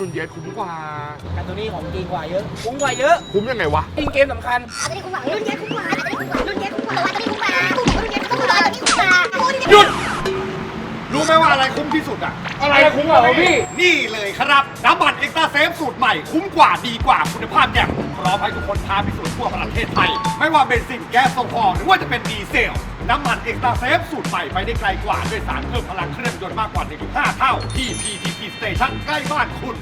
นุนเยสคุ้มกว่าแต่ตัวนี้ของจริงกว่าเยอะคุ้มกว่าเยอะคุ้มยังไงวะ จริงเกมสำคัญอาจจะได้คุ้มกว่ารุ่นเย็นคุ้มกว่าอาจจะได้คุ้มกว่ารุ่นเย็นคุ้มกว่าอาจจะได้คุ้มกว่ารุ่นเย็นคุ้มกว่ารุ่นเย็นคุ้มกว่ารุ่นเย็นหยุด รู้ไหมว่าอะไรคุ้มที่สุดอะอะไรคุ้มกว่าพี่ นี่เลยครับ น้ำมันเอ็กซ์ตร้าเซฟสูตรใหม่ คุ้มกว่าดีกว่าคุณภาพอย่างพร้อมให้ทุกคนท้าพิสูจน์ทั่วประเทศไทย ไม่ว่าเบนซินแก๊สโซฮอล์หรือว่าจะเป็นดีเซล น้ำมันเอ็กซ์ตร้าเซฟสูตรใหม่ไปได้ไกลกว่าด้วยสารเพิ่มพลังเครื่องยนต์มากกว่า 1.5 เท่าที่ PTT Station ใกล้บ้านคุณ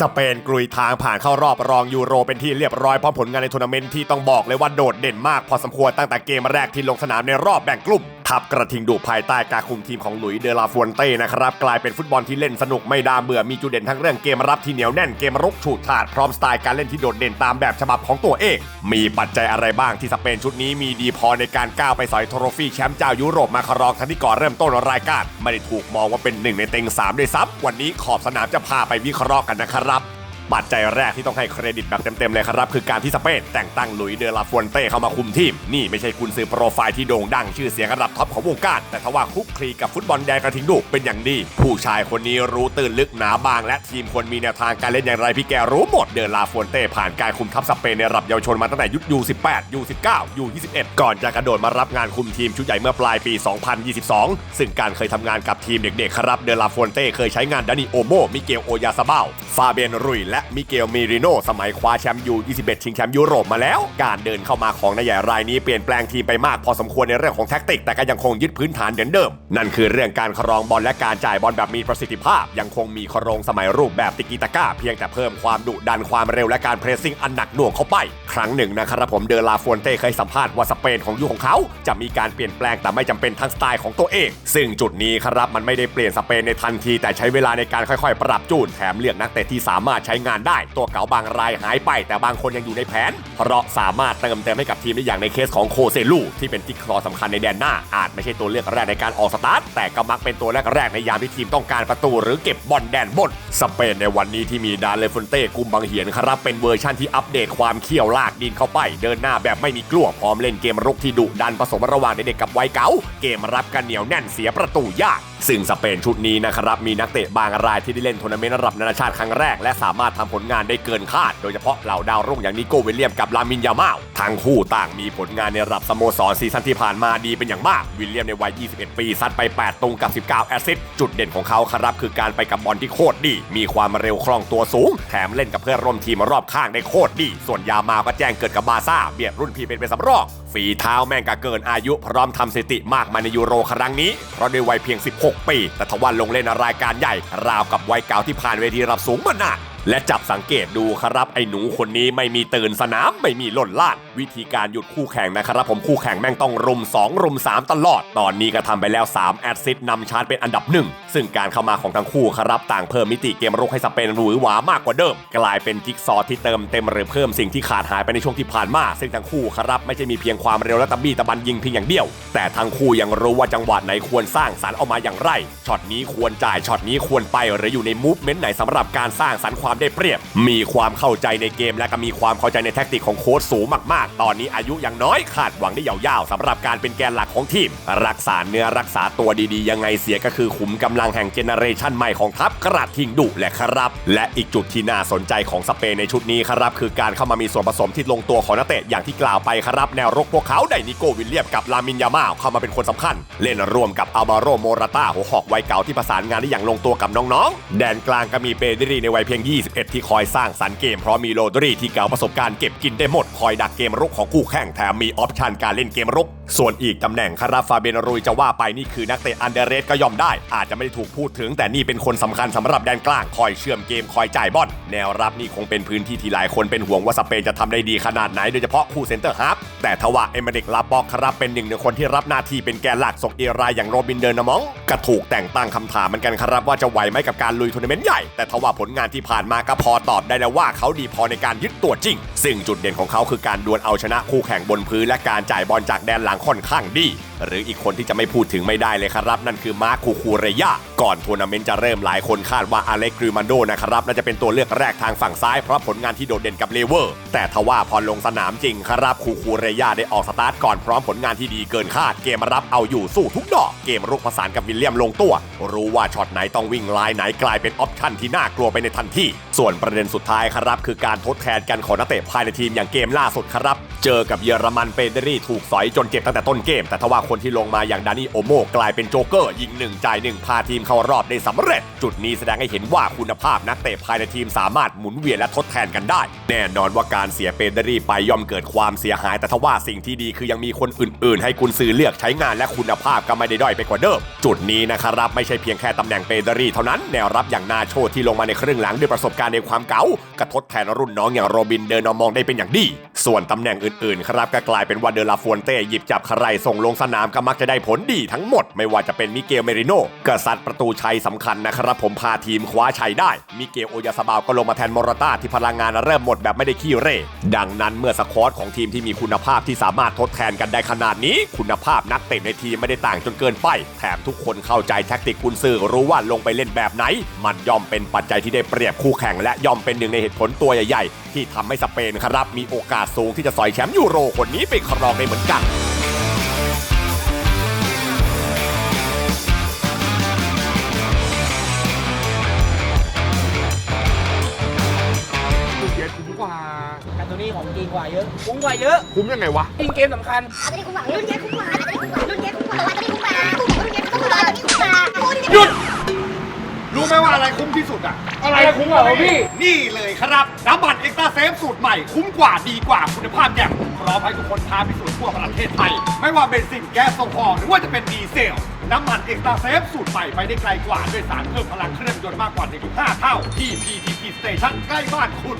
สเปนกลุยทางผ่านเข้ารอบรองยูโรเป็นที่เรียบร้อยพร้อมผลงานในทัวร์นาเมนต์ที่ต้องบอกเลยว่าโดดเด่นมากพอสมควรตั้งแต่เกมแรกที่ลงสนามในรอบแบ่งกลุ่ม ทับกระทิงดุภายใต้การคุมทีมของหลุยเดลาฟวนเต้นะครับ กลายเป็นฟุตบอลที่เล่นสนุกไม่ดาเบื่อมีจุดเด่นทั้งเรื่องเกมรับที่เหนียวแน่นเกมรุกฉูดฉาดพร้อมสไตล์การเล่นที่โดดเด่นตามแบบฉบับของตัวเอง มีปัจจัยอะไรบ้างที่สเปนชุดนี้มีดีพอในการก้าวไปสอยโทรฟี่แชมป์เจ้ายุโรปมาครองทั้งที่ก่อนเริ่มต้นรายการไม่ได้ถูกมองว่าเป็นหนึ่งในเต็งสามด้วยซ้ำวันนี้ขอบสนามจะพาไปวิเคราะห์กันนะครับ ปัจจัยแรกที่ต้องให้เครดิตแบบเต็มๆเลยครับ คือการที่สเปนแต่งตั้งหลุยเดลาฟวนเต้เข้ามาคุมทีม นี่ไม่ใช่กุนซือโปรไฟล์ที่โด่งดังชื่อเสียงระดับท็อปของวงการ แต่ทว่าคุกคลีกับฟุตบอลแดงกระทิงดุเป็นอย่างดีผู้ชายคนนี้รู้ตื่นลึกหนาบาง และทีมควรมีแนวทางการเล่นอย่างไรพี่แกรู้หมดเดลาฟวนเต้ผ่านการคุมทัพสเปนในระดับเยาวชนมาตั้งแต่ยุคยู18ยู19ยู21ก่อนจะกระโดดมารับงานคุมทีมชุดใหญ่เมื่อปลายปี 2022 ซึ่งการเคยทำงานกับทีมเด็กๆครับเดลาฟวนเต้เคยใช้งานดานิโอโมมิเกลโอยาซาเบาฟาเบนรุยและมิเกลมิริโนสมัยคว้าแชมป์ยู 21 ชิงแชมป์ยุโรปมาแล้ว การเดินเข้ามาของนายใหญ่รายนี้เปลี่ยนแปลงทีมไปมากพอสมควรในเรื่องของแท็กติก แต่ก็ยังคงยึดพื้นฐานเดิมๆนั่นคือเรื่องการครองบอลและการจ่ายบอลแบบมีประสิทธิภาพ ยังคงมีครองสมัยรูปแบบติกิตาก้าเพียงแต่เพิ่มความดุดันความเร็วและการเพรสซิ่งอันหนักหน่วงเข้าไป ครั้งหนึ่งนะครับผมเดลาฟวนเต้เคยสัมภาษณ์ว่าสเปนของยุคของเขาจะมีการเปลี่ยนแปลงแต่ไม่จำเป็นทั้งสไตล์ของตัวเอง ซึ่งจุดนี้ครับมันไม่ได้เปลี่ยนสเปนในทันที แต่ใช้เวลาในการค่อยๆ ปรับจูนแถมเลือกนักเตะที่สามารถใช้งานได้ ตัวเก่าบางรายหายไป แต่บางคนยังอยู่ในแผน เพราะสามารถเติมเต็มให้กับทีมได้อย่างในเคสของโคเซลูที่เป็นจิ๊กซอสำคัญในแดนหน้า อาจไม่ใช่ตัวเลือกแรกในการออกสตาร์ทแต่ก็มักเป็นตัวแรกๆในยามที่ทีมต้องการประตูหรือเก็บบอลแดนบนสเปนในวันนี้ที่มีดานเลฟอนเต้กุมบังเหียนครับเป็นเวอร์ชั่นที่อัปเดตความเขี้ยวลากดินเข้าไป เดินหน้าแบบไม่มีกลัวพร้อมเล่นเกมรุกที่ดุดันผสมระหว่างเด็กกับวัยเก๋าเกมรับกันเหนียวแน่นเสียประตูยากซึ่งสเปนชุดนี้นะครับมีนักเตะบางรายที่ได้เล่นทัวร์นาเมนต์ระดับนานาชาติครั้งแรกและสามารถทำผลงานได้เกินคาด โดยเฉพาะเหล่าดาวรุ่งอย่างนิโก้วิลเลียมกับลามินยามาลทั้งคู่ต่างมีผลงานในระดับสโมสรซีซั่นที่ผ่านมาดีเป็นอย่างมาก วิลเลียมในวัย 21 ปีซัดไป 8ตุงกับ 19 แอสซิสต์จุดเด่นของเขาครับคือการไปกับบอลที่โคตรดี มีความเร็วคล่องตัวสูง แถมเล่นกับเพื่อนร่วมทีมรอบข้างได้โคตรดี ส่วนยามาก็แจ้งเกิดกับบาซ่าเบียดรุ่นพี่เป็นเป็นสำรองฝีเท้าแม่งก็เกินอายุพร้อมทำสถิติมากมาในยูโรครั้งนี้ เพราะด้วยวัยเพียง 16 ปี แต่ทว่าลงเล่นรายการใหญ่ ราวกับวัยเก่าที่ผ่านเวทีระดับสูงมานาน และจับสังเกตดูครับไอ้หนูคนนี้ไม่มีตื่นสนามไม่มีล่นล่านวิธีการหยุดคู่แข่งนะครับผมคู่แข่งแม่งต้องรุม 2 รุม 3 ตลอด ตอนนี้ก็ทำไปแล้ว 3 แอดซิสนำชาร์จเป็นอันดับหนึ่งซึ่งการเข้ามาของทั้งคู่ครับต่างเพิ่มมิติเกมรุกให้สเปนหวือหวามากกว่าเดิม กลายเป็นจิ๊กซอที่เติมเต็มหรือเพิ่มสิ่งที่ขาดหายไปในช่วงที่ผ่านมา ซึ่งทั้งคู่ครับไม่ใช่มีเพียงความเร็วและตะบี้ตะบันยิงเพียงอย่างเดียว แต่ทั้งคู่ยังรู้ว่าจังหวะไหนควรสร้างสรรค์ออกมาอย่างไรช็อตนี้ควรจ่ายช็อตนี้ควรไปหรืออยู่ในมูฟเมนต์ไหนสำหรับการสร้างสรรค์ความได้เปรียบ มีความเข้าใจในเกมและก็มีความเข้าใจในแทคติกของโค้ชสูงมากๆ ตอนนี้อายุยังน้อยคาดหวังได้ยาวๆสำหรับการเป็นแกนหลักของทีม รักษาเนื้อรักษาตัวดีๆ ยังไงเสียก็คือขุมกำลังแห่งเจเนเรชันใหม่ของทัพกระทิงดุแหละครับ และอีกจุดที่น่าสนใจของสเปนในชุดนี้ครับคือการเข้ามามีส่วนผสมที่ลงตัวของนักเตะอย่างที่กล่าวไปครับแนวรกพวกเขาได้นิโกวิลเลียมกับลามินยามาเข้ามาเป็นคนสำคัญ เล่นร่วมกับอัลบาโรโมราตาหัวหอกวัยเก่าที่ประสานงานได้อย่างลงตัวกับน้องๆ แดนกลางก็มีเปเดรีในวัยเพียง21 ที่คอยสร้างสรรค์เกมเพราะมีโรดรีที่เก่าประสบการณ์เก็บกินได้หมดคอยดักเกมรุกของคู่แข่งแถมมีออปชันการเล่นเกมรุกส่วนอีกตำแหน่งคาราฟาเบนรุยจะว่าไปนี่คือนักเตะอันเดเรสก็ยอมได้ อาจจะไม่ได้ถูกพูดถึง แต่นี่เป็นคนสำคัญสำหรับแดนกลางคอยเชื่อมเกมคอยจ่ายบอลแนวรับนี่คงเป็นพื้นที่ที่หลายคนเป็นห่วงว่าสเปนจะทำได้ดีขนาดไหนโดยเฉพาะคู่เซนเตอร์ฮาร์ฟแต่ทว่าเอเมเดกลาบอกครับเป็นหนึ่งในคนที่รับหน้าที่เป็นแกนหลักส่งเอรายอย่างโรบินเดอร์นมองก็ถูกแต่งตั้งคำถามเหมือนกันครับว่าจะไหวไหมกับการลุยทัวร์นาเมนต์ใหญ่แต่ทว่าผลงานที่ผ่านมาก็พอตอบได้แล้วว่าเขาดีพอในการยึดตัวจริง ซึ่งจุดเด่นของเขาคือการดวลเอาชนะคู่แข่งบนพื้นและการจ่ายบอลจากแดนหลังค่อนข้างดี หรืออีกคนที่จะไม่พูดถึงไม่ได้เลยครับ นั่นคือมาร์คคูคูเรยาก่อนทัวร์นาเมนต์จะเริ่มหลายคนคาดว่าอเล็กกริมันโดนะครับน่าจะเป็นตัวเลือกแรกทางฝั่งซ้ายเพราะผลงานที่โดดเด่นกับเลเวอร์ แต่ทว่าพอลงสนามจริงครับคูคูเรยาได้ออกสตาร์ทก่อนพร้อมผลงานที่ดีเกินคาด เกมรับเอาอยู่สู้ทุกดอกเกมรุกผสานกับวิลเลียมลงตัว รู้ว่าช็อตไหนต้องวิ่งลายไหนกลายเป็นออปชั่นที่น่ากลัวไปในทันทีส่วนประเด็นสุดท้ายครับคือการทดแทนกันของนักเตะภายในทีมอย่างเกมล่าสุดครับ เจอกับเยอรมันเปเดรี่ถูกสอยจนเจ็บตั้งแต่ต้นเกม แต่ทว่าคนที่ลงมาอย่างดานี่โอโมกลายเป็นโจ๊กเกอร์ยิงหนึ่งจ่ายหนึ่งพาทีมเข้ารอบได้สำเร็จ จุดนี้แสดงให้เห็นว่าคุณภาพนักเตะภายในทีมสามารถหมุนเวียนและทดแทนกันได้ แน่นอนว่าการเสียเปเดรี่ไปย่อมเกิดความเสียหาย แต่ทว่าสิ่งที่ดีคือยังมีคนอื่น ๆ ให้กุนซือเลือกใช้งานและคุณภาพก็ไม่ได้ด้อยไปกว่าเดิม จุดนี้นะครับไม่ใช่เพียงแค่ตำแหน่งเปเดรี่เท่านั้นแนวรับอย่างนาโชที่ลงมาในครึ่งหลังด้วยประสบการณ์ในความเก๋ากระทดแทนรุ่นน้องอย่างโรบินเดอร์นอมองได้เป็นอย่างดี ส่วนตำแหน่งอื่นๆ ครับก็กลายเป็นว่าเดลาฟวนเต้หยิบจับใครส่งลงสนามก็มักจะได้ผลดีทั้งหมด ไม่ว่าจะเป็นมิเกลเมริโนกษัตริย์ประตูชัยสำคัญนะครับผมพาทีมคว้าชัยได้ มิเกลโอยาสบาวก็ลงมาแทนมอราต้าที่พลังงานเริ่มหมดแบบไม่ได้ขี้เร่ดังนั้นเมื่อสควอตของทีมที่มีคุณภาพที่สามารถทดแทนกันได้ขนาดนี้ คุณภาพนักเตะในทีมไม่ได้ต่างจนเกินไป แถมทุกคนเข้าใจแท็กติกกุนซือรู้ว่าลงไปเล่นแบบไหน มันย่อมเป็นปัจจัยที่ได้เปรียบคู่แข่ง และย่อมเป็นหนึ่งในเหตุผลตัวใหญ่ ๆ ที่ทำให้สเปนครับมีโอกาสสูงที่จะสอยแชมป์ยูโรคนนี้ไปครองได้เหมือนกันลูกเย็ดคุ้มกว่า การตัวนี้ของจริงกว่าเยอะคุ้มกว่าเยอะ คุ้มยังไงวะ จริงเกมสำคัญ อาจจะได้คุ้มกว่ารุ่นเย็นคุ้มกว่าอาจจะได้คุ้มกว่ารุ่นเย็นคุ้ รู้ไหมว่าอะไรคุ้มที่สุดอะ อะไรคุ้มกว่าพี่ นี่เลยครับน้ำมันเอ็กซ์ตร้าเซฟสูตรใหม่ คุ้มกว่าดีกว่าคุณภาพแจ่มพร้อมให้ทุกคนท้าพิสูจน์ทั่วประเทศไทย ไม่ว่าเบนซินแก๊สโซฮอล์หรือว่าจะเป็นดีเซล น้ำมันเอ็กซ์ตร้าเซฟสูตรใหม่ไปได้ไกลกว่าด้วยสารเพิ่มพลังเครื่องยนต์มากกว่า1.5เท่าที่ PTT Station ใกล้บ้านคุณ